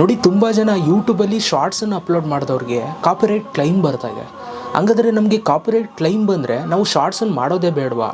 ನೋಡಿ, ತುಂಬ ಜನ ಯೂಟ್ಯೂಬಲ್ಲಿ ಶಾರ್ಟ್ಸನ್ನು ಅಪ್ಲೋಡ್ ಮಾಡಿದವ್ರಿಗೆ ಕಾಪಿರೈಟ್ ಕ್ಲೈಮ್ ಬರ್ತಾ ಇದೆ. ಹಂಗಾದರೆ ನಮಗೆ ಕಾಪಿರೈಟ್ ಕ್ಲೈಮ್ ಬಂದರೆ ನಾವು ಶಾರ್ಟ್ಸನ್ನು ಮಾಡೋದೇ ಬೇಡವಾ?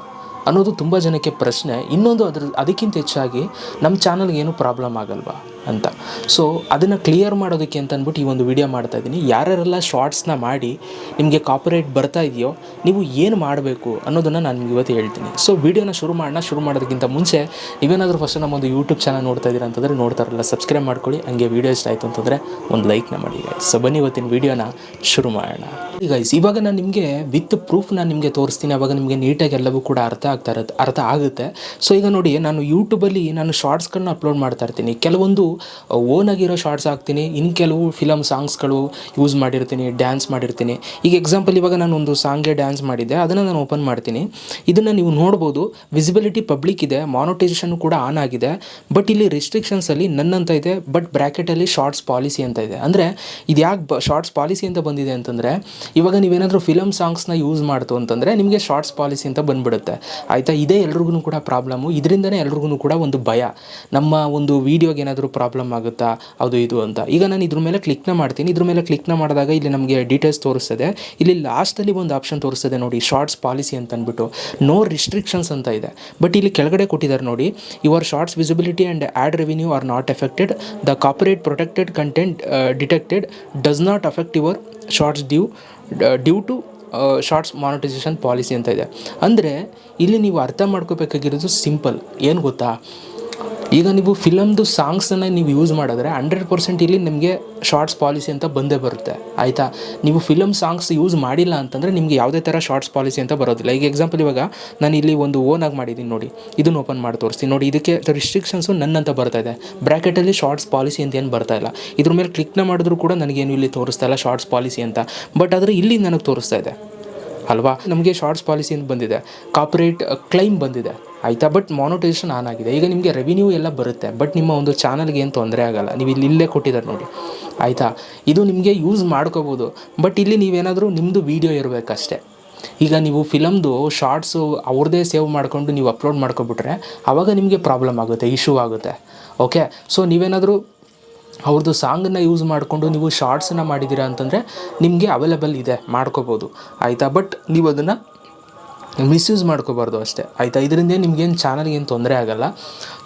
ಅನ್ನೋದು ತುಂಬ ಜನಕ್ಕೆ ಪ್ರಶ್ನೆ. ಇನ್ನೊಂದು ಅದ್ರ, ಅದಕ್ಕಿಂತ ಹೆಚ್ಚಾಗಿ ನಮ್ಮ ಚಾನಲ್ಗೆ ಏನು ಪ್ರಾಬ್ಲಮ್ ಆಗಲ್ವಾ? ಅಂತ. ಸೊ ಅದನ್ನು ಕ್ಲಿಯರ್ ಮಾಡೋದಕ್ಕೆ ಅಂತ ಅಂದ್ಬಿಟ್ಟು ಈ ಒಂದು ವಿಡಿಯೋ ಮಾಡ್ತಾ ಇದ್ದೀನಿ. ಯಾರ್ಯಾರೆಲ್ಲ ಶಾರ್ಟ್ಸ್ನ ಮಾಡಿ ನಿಮಗೆ ಕಾಪರೇಟ್ ಬರ್ತಾ ಇದೆಯೋ, ನೀವು ಏನು ಮಾಡಬೇಕು ಅನ್ನೋದನ್ನು ನಾನು ನಿಮ್ಗೆ ಇವತ್ತು ಹೇಳ್ತೀನಿ. ಸೊ ವಿಡಿಯೋನ ಶುರು ಮಾಡೋಣ ಶುರು ಮಾಡೋದಕ್ಕಿಂತ ಮುಂಚೆ ನೀವೇನಾದರೂ ಫಸ್ಟ್ ನಮ್ಮ ಒಂದು ಯೂಟ್ಯೂಬ್ ಚಾನಲ್ ನೋಡ್ತಾ ಇದ್ದೀರಾ ಅಂತಂದರೆ ನೋಡ್ತಾರಲ್ಲ ಸಬ್ಸ್ಕ್ರೈಬ್ ಮಾಡ್ಕೊಳ್ಳಿ. ಹಂಗೆ ವಿಡಿಯೋ ಇಷ್ಟ ಆಯಿತು ಅಂತಂದರೆ ಒಂದು ಲೈಕ್ನ ಮಾಡಿ ಸೊ ಬನ್ನಿ ಇವತ್ತಿನ ವಿಡಿಯೋನ ಶುರು ಮಾಡೋಣ. ಈಗ ಇವಾಗ ನಾನು ನಿಮಗೆ ವಿತ್ ಪ್ರೂಫ್ ನಾನು ನಿಮಗೆ ತೋರಿಸ್ತೀನಿ. ಅವಾಗ ನಿಮಗೆ ನೀಟಾಗಿ ಎಲ್ಲವೂ ಕೂಡ ಅರ್ಥ ಆಗ್ತಾ ಇರುತ್ತೆ, ಅರ್ಥ ಆಗುತ್ತೆ. ಸೊ ಈಗ ನೋಡಿ, ನಾನು ಯೂಟ್ಯೂಬಲ್ಲಿ ನಾನು ಶಾರ್ಟ್ಸ್ಗಳನ್ನ ಅಪ್ಲೋಡ್ ಮಾಡ್ತಾ ಇರ್ತೀನಿ. ಕೆಲವೊಂದು ಓನ್ ಆಗಿರೋ ಶಾರ್ಟ್ಸ್ ಹಾಕ್ತೀನಿ. ಇನ್ನು ಕೆಲವು ಫಿಲಮ್ ಸಾಂಗ್ಸ್ಗಳು ಯೂಸ್ ಮಾಡಿರ್ತೀನಿ ಡ್ಯಾನ್ಸ್ ಮಾಡಿರ್ತೀನಿ. ಈಗ ಎಕ್ಸಾಂಪಲ್ ಇವಾಗ ನಾನು ಒಂದು ಸಾಂಗ್ಗೆ ಡ್ಯಾನ್ಸ್ ಮಾಡಿದ್ದೆ. ಅದನ್ನು ನಾನು ಓಪನ್ ಮಾಡ್ತೀನಿ. ಇದನ್ನು ನೀವು ನೋಡ್ಬೋದು. ವಿಸಿಬಿಲಿಟಿ ಪಬ್ಲಿಕ್ ಇದೆ. ಮಾನೋಟೈಸೇಷನ್ ಕೂಡ ಆನ್ ಆಗಿದೆ. ಬಟ್ ಇಲ್ಲಿ ರಿಸ್ಟ್ರಿಕ್ಷನ್ಸಲ್ಲಿ ನನ್ನಂತ ಇದೆ. ಬಟ್ ಬ್ರ್ಯಾಕೆಟಲ್ಲಿ ಶಾರ್ಟ್ಸ್ ಪಾಲಿಸಿ ಅಂತ ಇದೆ. ಅಂದರೆ ಇದು ಯಾಕೆ ಬ ಶಾರ್ಟ್ಸ್ ಪಾಲಿಸಿ ಅಂತ ಬಂದಿದೆ ಅಂತಂದರೆ, ಇವಾಗ ನೀವೇನಾದರೂ ಫಿಲಮ್ ಸಾಂಗ್ಸ್ನ ಯೂಸ್ ಮಾಡ್ತು ಅಂತಂದರೆ ನಿಮಗೆ ಶಾರ್ಟ್ಸ್ ಪಾಲಿಸಿ ಅಂತ ಬಂದ್ಬಿಡುತ್ತೆ. ಆಯಿತಾ? ಇದೇ ಎಲ್ರಿಗೂ ಕೂಡ ಪ್ರಾಬ್ಲಮ್ಮು ಇದರಿಂದನೇ ಎಲ್ರಿಗೂ ಕೂಡ ಒಂದು ಭಯ. ನಮ್ಮ ಒಂದು ವೀಡಿಯೋಗೆ ಏನಾದರೂ ಪ್ರಾಬ್ಲಮ್ ಆಗುತ್ತಾ? ಅದು ಇದು ಅಂತ. ಈಗ ನಾನು ಇದ್ರ ಮೇಲೆ ಕ್ಲಿಕ್ನ ಮಾಡ್ತೀನಿ. ಇದ್ರ ಮೇಲೆ ಕ್ಲಿಕ್ನ ಮಾಡಿದಾಗ ಇಲ್ಲಿ ನಮಗೆ ಡೀಟೇಲ್ಸ್ ತೋರಿಸ್ತದೆ. ಇಲ್ಲಿ ಲಾಸ್ಟಲ್ಲಿ ಒಂದು ಆಪ್ಷನ್ ತೋರಿಸ್ತದೆ ನೋಡಿ ಶಾರ್ಟ್ಸ್ ಪಾಲಿಸಿ ಅಂತ ಅಂದ್ಬಿಟ್ಟು. ನೋ ರಿಸ್ಟ್ರಿಕ್ಷನ್ಸ್ ಅಂತ ಇದೆ. ಬಟ್ ಇಲ್ಲಿ ಕೆಳಗಡೆ ಕೊಟ್ಟಿದ್ದಾರೆ ನೋಡಿ your shorts visibility and ad revenue are not affected the copyright protected content detected does not affect your shorts due due to shorts monetisation policy ಅಂತ ಇದೆ. ಅಂದರೆ, ಇಲ್ಲಿ ನೀವು ಅರ್ಥ ಮಾಡ್ಕೋಬೇಕಾಗಿರೋದು ಸಿಂಪಲ್ ಏನು ಗೊತ್ತಾ? ಈಗ ನೀವು ಫಿಲಮ್ದು ಸಾಂಗ್ಸನ್ನು ನೀವು ಯೂಸ್ ಮಾಡಿದ್ರೆ ಹಂಡ್ರೆಡ್ ಪರ್ಸೆಂಟ್ ಇಲ್ಲಿ ನಿಮಗೆ ಶಾರ್ಟ್ಸ್ ಪಾಲಿಸಿ ಅಂತ ಬಂದೇ ಬರುತ್ತೆ, ಆಯಿತಾ? ನೀವು ಫಿಲಮ್ ಸಾಂಗ್ಸ್ ಯೂಸ್ ಮಾಡಿಲ್ಲ ಅಂತಂದರೆ ನಿಮಗೆ ಯಾವುದೇ ಥರ ಶಾರ್ಟ್ಸ್ ಪಾಲಿಸಿ ಅಂತ ಬರೋದಿಲ್ಲ. ಈಗ ಎಕ್ಸಾಂಪಲ್ ಇವಾಗ ನಾನು ಇಲ್ಲಿ ಒಂದು ಓನಾಗಿ ಮಾಡಿದ್ದೀನಿ ನೋಡಿ, ಇದನ್ನು ಓಪನ್ ಮಾಡಿ ತೋರಿಸ್ತೀನಿ. ನೋಡಿ, ಇದಕ್ಕೆ ರಿಸ್ಟ್ರಿಕ್ಷನ್ಸು ನನ್ನಂತ ಬರ್ತಾ ಇದೆ. ಬ್ರ್ಯಾಕೆಟಲ್ಲಿ ಶಾರ್ಟ್ಸ್ ಪಾಲಿಸಿ ಅಂತ ಏನು ಬರ್ತಾ ಇಲ್ಲ. ಇದ್ರ ಮೇಲೆ ಕ್ಲಿಕ್ನ ಮಾಡಿದ್ರು ಕೂಡ ನನಗೇನು ಇಲ್ಲಿ ತೋರಿಸ್ತಾ ಇಲ್ಲ ಶಾರ್ಟ್ಸ್ ಪಾಲಿಸಿ ಅಂತ. ಬಟ್ ಆದರೆ ಇಲ್ಲಿ ನನಗೆ ತೋರಿಸ್ತಾ ಇದೆ, ಅಲ್ವಾ? ನಮಗೆ ಶಾರ್ಟ್ಸ್ ಪಾಲಿಸಿ ಅಂತ ಬಂದಿದೆ. ಕಾಪರೇಟ್ ಕ್ಲೈಮ್ ಬಂದಿದೆ. ಆಯಿತಾ? ಬಟ್ ಮಾನಿಟೈಸೇಷನ್ ಆನ್ ಆಗಿದೆ. ಈಗ ನಿಮಗೆ ರೆವಿನ್ಯೂ ಎಲ್ಲ ಬರುತ್ತೆ. ಬಟ್ ನಿಮ್ಮ ಒಂದು ಚಾನಲ್ಗೆ ಏನು ತೊಂದರೆ ಆಗಲ್ಲ. ನೀವು ಇಲ್ಲಿ ಇಲ್ಲೇ ಕೊಟ್ಟಿದ್ದಾರೆ ನೋಡಿ. ಆಯಿತಾ? ಇದು ನಿಮಗೆ ಯೂಸ್ ಮಾಡ್ಕೋಬೋದು. ಬಟ್ ಇಲ್ಲಿ ನೀವೇನಾದರೂ ನಿಮ್ಮದು ವೀಡಿಯೋ ಇರಬೇಕಷ್ಟೇ. ಈಗ ನೀವು ಫಿಲಮ್ದು ಶಾರ್ಟ್ಸು ಅವ್ರದ್ದೇ ಸೇವ್ ಮಾಡ್ಕೊಂಡು ನೀವು ಅಪ್ಲೋಡ್ ಮಾಡ್ಕೊಬಿಟ್ರೆ ಆವಾಗ ನಿಮಗೆ ಪ್ರಾಬ್ಲಮ್ ಆಗುತ್ತೆ ಇಶ್ಯೂ ಆಗುತ್ತೆ. ಓಕೆ ಸೊ ನೀವೇನಾದರೂ ಅವ್ರದ್ದು ಸಾಂಗನ್ನು ಯೂಸ್ ಮಾಡಿಕೊಂಡು ನೀವು ಶಾರ್ಟ್ಸನ್ನು ಮಾಡಿದ್ದೀರಾ ಅಂತಂದರೆ ನಿಮಗೆ ಅವೈಲೇಬಲ್ ಇದೆ. ಮಾಡ್ಕೋಬೋದು. ಆಯಿತಾ? ಬಟ್ ನೀವು ಅದನ್ನು ಮಿಸ್ಯೂಸ್ ಮಾಡ್ಕೋಬಾರ್ದು ಅಷ್ಟೇ. ಆಯಿತಾ? ಇದರಿಂದ ನಿಮ್ಗೇನು ಚಾನಲ್ಗೆ ಏನು ತೊಂದರೆ ಆಗಲ್ಲ.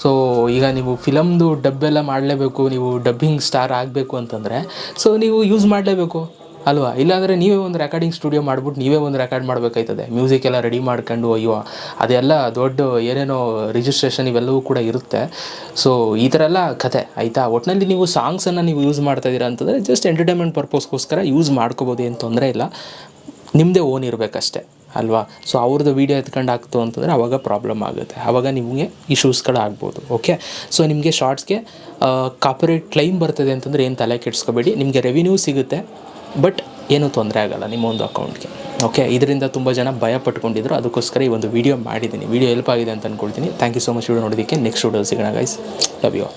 ಸೊ ಈಗ ನೀವು ಫಿಲಮ್ದು ಡಬ್ಬೆಲ್ಲ ಮಾಡಲೇಬೇಕು, ನೀವು ಡಬ್ಬಿಂಗ್ ಸ್ಟಾರ್ ಆಗಬೇಕು ಅಂತಂದರೆ ಸೊ ನೀವು ಯೂಸ್ ಮಾಡಲೇಬೇಕು, ಅಲ್ವಾ? ಇಲ್ಲಾಂದರೆ ನೀವೇ ಒಂದು ರೆಕಾರ್ಡಿಂಗ್ ಸ್ಟುಡಿಯೋ ಮಾಡ್ಬಿಟ್ಟು ನೀವೇ ಒಂದು ರೆಕಾರ್ಡ್ ಮಾಡಬೇಕಾಯ್ತದೆ. ಮ್ಯೂಸಿಕ್ ಎಲ್ಲ ರೆಡಿ ಮಾಡ್ಕೊಂಡು, ಅಯ್ಯೋ, ಅದೆಲ್ಲ ದೊಡ್ಡ ಏನೇನೋ ರಿಜಿಸ್ಟ್ರೇಷನ್ ಇವೆಲ್ಲವೂ ಕೂಡ ಇರುತ್ತೆ. ಸೊ ಈ ಥರ ಎಲ್ಲ ಕತೆ, ಆಯಿತಾ? ಒಟ್ಟಿನಲ್ಲಿ ನೀವು ಸಾಂಗ್ಸನ್ನು ನೀವು ಯೂಸ್ ಮಾಡ್ತಾ ಇದ್ದೀರಾ ಅಂತಂದರೆ ಜಸ್ಟ್ ಎಂಟರ್ಟೈನ್ಮೆಂಟ್ ಪರ್ಪಸ್ಗೋಸ್ಕರ ಯೂಸ್ ಮಾಡ್ಕೋಬೋದು ಏನು ತೊಂದರೆ ಇಲ್ಲ. ನಿಮ್ಮದೇ ಓನ್ ಇರಬೇಕಷ್ಟೇ. ಅಲ್ವಾ? ಸೊ ಅವ್ರದ್ದು ವೀಡಿಯೋ ಎತ್ಕೊಂಡು ಹಾಕ್ತು ಅಂತಂದರೆ ಅವಾಗ ಪ್ರಾಬ್ಲಮ್ ಆಗುತ್ತೆ. ಆವಾಗ ನಿಮಗೆ ಇಶ್ಯೂಸ್ಗಳಾಗ್ಬೋದು ಓಕೆ ಸೊ ನಿಮಗೆ ಶಾರ್ಟ್ಸ್ಗೆ ಕಾಪರೇಟ್ ಕ್ಲೈಮ್ ಬರ್ತದೆ ಅಂತಂದರೆ ಏನು ತಲೆ ಕೆಡಿಸ್ಕೋಬೇಡಿ. ನಿಮಗೆ ರೆವಿನ್ಯೂ ಸಿಗುತ್ತೆ ಬಟ್ ಏನೂ ತೊಂದರೆ ಆಗಲ್ಲ ನಿಮ್ಮ ಒಂದು ಅಕೌಂಟ್ಗೆ ಓಕೆ ಇದರಿಂದ ತುಂಬ ಜನ ಭಯ ಪಟ್ಕೊಂಡಿದ್ರು. ಅದಕ್ಕೋಸ್ಕರ ಈ ಒಂದು ವಿಡಿಯೋ ಮಾಡಿದ್ದೀನಿ. ವಿಡಿಯೋ ಹೆಲ್ಪ್ ಆಗಿದೆ ಅಂತ ಅಂದ್ಕೊಳ್ತೀನಿ thank you so much video ನೋಡೋದಕ್ಕೆ ನೆಕ್ಸ್ಟ್ ವಿಡಿಯೋ ಸಿಗೋಣ ಗೈಸ್ ಲವ್ ಯು